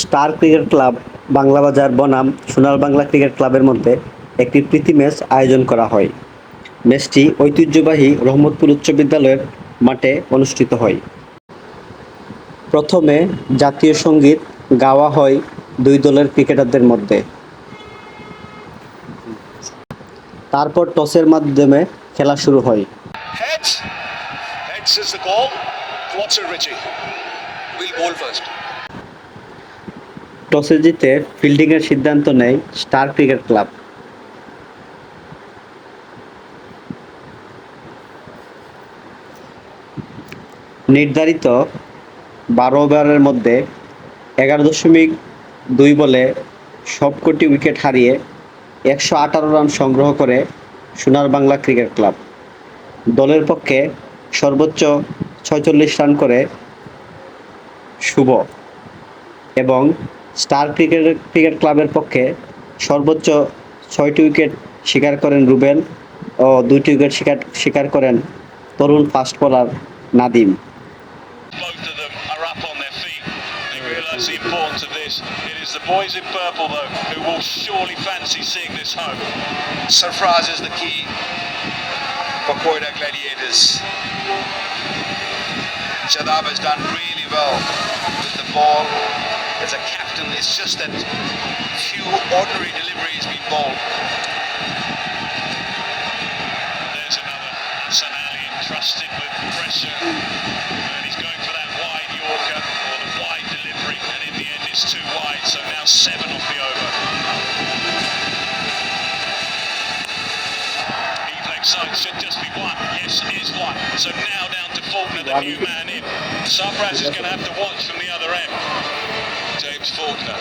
Star cricket club Banglabazar বনাম সোনার Bangla cricket ক্লাবের মধ্যে একটি প্রীতি ম্যাচ আয়োজন করা হয়। ম্যাচটি ঐতিহ্যবাহী রহমতপুর উচ্চ বিদ্যালয়ের মাঠে অনুষ্ঠিত হয়। প্রথমে জাতীয় সংগীত গাওয়া হয় দুই দলের ক্রিকেটারদের মধ্যে। তারপর টসের মাধ্যমে খেলা শুরু হয়। Heads. Is. টসে জিতে ফিল্ডিংয়ের সিদ্ধান্ত নেয় স্টার ক্রিকেট ক্লাব। নির্ধারিত বারো ওভারের মধ্যে এগারো দশমিক দুই বলে সবকটি উইকেট হারিয়ে একশো আঠারো রান সংগ্রহ করে সোনার বাংলা ক্রিকেট ক্লাব। দলের পক্ষে সর্বোচ্চ ছয়চল্লিশ রান করে শুভ। এবং স্টার ক্রিকেট ক্রিকেট ক্লাবের পক্ষে সর্বোচ্চ ছয়টি উইকেট শিকার করেন রুবেল ও দুইটি উইকেট শিকার শিকার করেন তরুণ fast bowler Nadim realise the importance of this. It is the boys in purple, though, who will surely fancy seeing this home. Surprise is the key for Koida Gladiators. Shadab has done really well with the ball as a captain. It's just that few ordinary deliveries been bowled. There's another Hassan Ali entrusted with pressure. And he's going for that wide Yorker or the wide delivery. And in the end, it's too wide. So now seven off the over. Side should just be one. Yes, it is one. So now down to Faulkner, the new man in. Sabras is going to have to watch from the other end. James Faulkner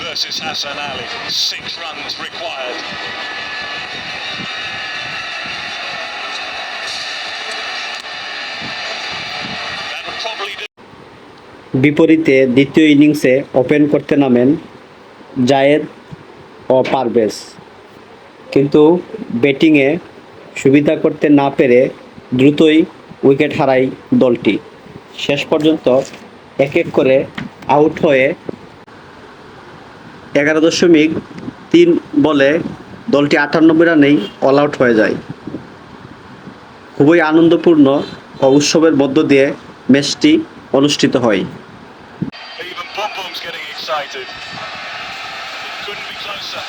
versus Hassan Ali. Six runs required. বিপরীতে দ্বিতীয় ইনিংসে open করতে নামেন জায়েদ ও পারভেজ কিন্তু ব্যাটিংয়ে সুবিধা করতে না পেরে দ্রুতই উইকেট হারায় দলটি শেষ পর্যন্ত এক এক করে আউট হয়ে এগারো দশমিক তিন বলে দলটি আটানব্বই রানেই অল আউট হয়ে যায়। খুবই আনন্দপূর্ণ ও উৎসবের মধ্য দিয়ে ম্যাচটি অনুষ্ঠিত হয়। Couldn't be closer.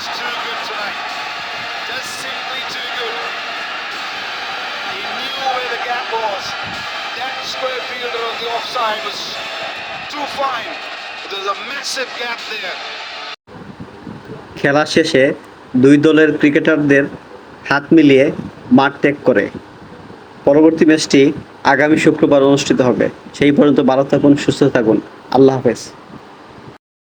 Surprise too good tonight. Just simply too good. He knew where the gap was. That square fielder on the offside was too fine. There's a massive gap there. খেলা শেষে দুই দলের ক্রিকেটারদের হাত মিলিয়ে মাঠ ত্যাগ করে পরবর্তী ম্যাচটি আগামী শুক্রবার অনুষ্ঠিত হবে সেই পর্যন্ত ভালো থাকুন সুস্থ থাকুন আল্লাহ হাফেজ